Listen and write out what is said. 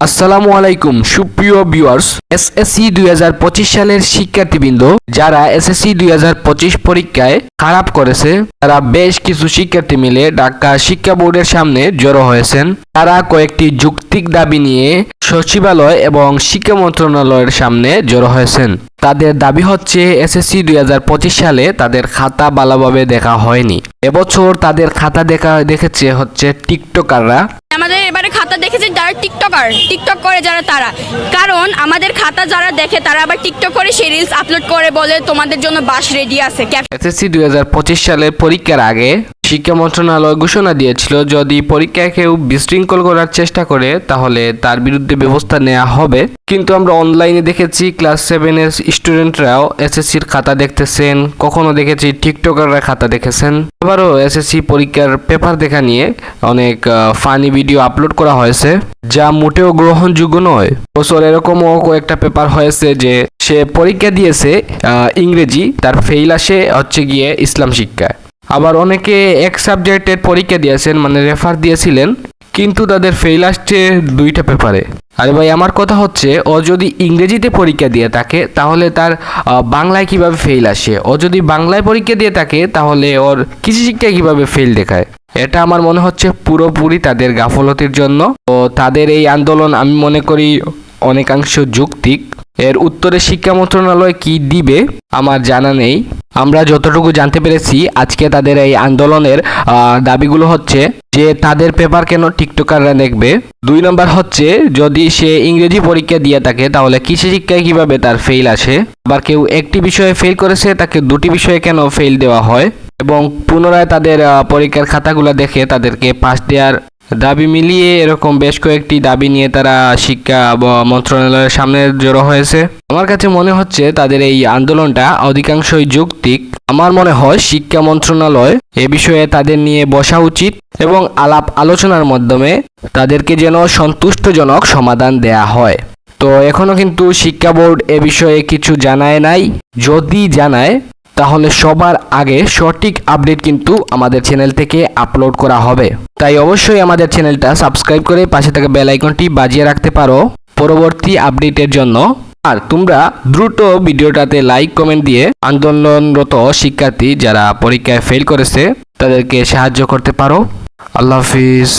আসসালামু আলাইকুম, সুপ্রিয় ভিউয়ার্স এসএসসি দুই হাজার পঁচিশ সালের শিক্ষার্থীবৃন্দ, যারা এসএসসি দুই হাজার পঁচিশ পরীক্ষায় খারাপ করেছে, তারা বেশ কিছু শিক্ষার্থী মিলে ঢাকা শিক্ষা বোর্ডের সামনে জড়ো হয়েছেন। তারা কয়েকটি যুক্তিক দাবি নিয়ে সচিবালয় এবং শিক্ষা মন্ত্রণালয়ের সামনে জড়ো হয়েছেন। তাদের দাবি হচ্ছে এসএসসি দুই হাজার পঁচিশ সালে তাদের খাতা ভালোভাবে দেখা হয়নি। এবছর তাদের খাতা দেখা দেখেছে হচ্ছে টিকটকাররা। আমাদের এবারে খাতা দেখেছে যারা টিকটকার, টিকটক করে যারা তারা। কারণ আমাদের খাতা যারা দেখে, তারা আবার টিকটক করে সেই রিলস আপলোড করে বলে তোমাদের জন্য বাস রেডি আছে। এসএসসি দুই হাজার পঁচিশ সালের পরীক্ষার আগে শিক্ষা মন্ত্রণালয় ঘোষণা দিয়েছিল, যদি পরীক্ষায় কেউ বিশৃঙ্খল করার চেষ্টা করে, তাহলে তার বিরুদ্ধে ব্যবস্থা নেওয়া হবে। কিন্তু আমরা অনলাইনে দেখেছি, ক্লাস সেভেনের স্টুডেন্টরাও এসএসসির খাতা দেখতেছেন, কখনো দেখেছি টিকটকাররা খাতা দেখেছেন। আবারও এসএসসি পরীক্ষার পেপার দেখা নিয়ে অনেক ফানি ভিডিও আপলোড করা হয়েছে, যা মোটেও গ্রহণযোগ্য নয়। বছর এরকমও কয়েকটা পেপার হয়েছে যে, সে পরীক্ষা দিয়েছে ইংরেজি, তার ফেইল আসে হচ্ছে গিয়ে ইসলাম শিক্ষায়। আবার অনেকে এক সাবজেক্টের পরীক্ষা দিয়েছেন মানে রেফার দিয়েছিলেন, কিন্তু তাদের ফেল আসছে দুইটা পেপারে। আরে ভাই, আমার কথা হচ্ছে, ও যদি ইংরেজিতে পরীক্ষা দিয়ে থাকে, তাহলে তার বাংলায় কীভাবে ফেল আসে? ও যদি বাংলায় পরীক্ষা দিয়ে থাকে, তাহলে ওর কৃষি শিক্ষায় কীভাবে ফেল দেখায়? এটা আমার মনে হচ্ছে পুরোপুরি তাদের গাফলতির জন্য। ও তাদের এই আন্দোলন, আমি মনে করি, অনেকাংশ যৌক্তিক। এর উত্তরে শিক্ষা মন্ত্রণালয় কি দিবে, আমার জানা নেই। আমরা যতটুকু জানতে পেরেছি, আজকে তাদের এই আন্দোলনের দাবিগুলো হচ্ছে যে তাদের পেপার কেন টিকটকাররা দেখবে? দুই নম্বর হচ্ছে, যদি সে ইংরেজি পরীক্ষা দিয়ে থাকে, তাহলে কৃষি শিক্ষায় কীভাবে তার ফেল আসে? আবার কেউ একটি বিষয়ে ফেল করেছে, তাকে দুটি বিষয়ে কেন ফেল দেওয়া হয়? এবং পুনরায় তাদের পরীক্ষার খাতাগুলো দেখে তাদেরকে পাশ দেওয়ার দাবি মিলিয়ে এরকম বেশ কয়েকটি দাবি নিয়ে তারা শিক্ষা মন্ত্রণালয়ের সামনে জড়ো হয়েছে। আমার কাছে মনে হচ্ছে তাদের এই আন্দোলনটা অধিকাংশই যৌক্তিক। আমার মনে হয় শিক্ষা মন্ত্রণালয় এ বিষয়ে তাদের নিয়ে বসা উচিত এবং আলাপ আলোচনার মাধ্যমে তাদেরকে যেন সন্তুষ্টজনক সমাধান দেয়া হয়। তো এখনও কিন্তু শিক্ষা বোর্ড এ বিষয়ে কিছু জানায় নাই। যদি জানায় তাহলে সবার আগে সঠিক আপডেট কিন্তু আমাদের চ্যানেল থেকে আপলোড করা হবে। তাই অবশ্যই আমাদের চ্যানেলটা সাবস্ক্রাইব করে পাশে থাকা বেল আইকনটি বাজিয়ে রাখতে পারো পরবর্তী আপডেটের জন্য। আর তোমরা দ্রুত ভিডিওটাতে লাইক, কমেন্ট দিয়ে আন্দোলনরত শিক্ষার্থী যারা পরীক্ষায় ফেল করেছে, তাদেরকে সাহায্য করতে পারো। আল্লাহ হাফিজ।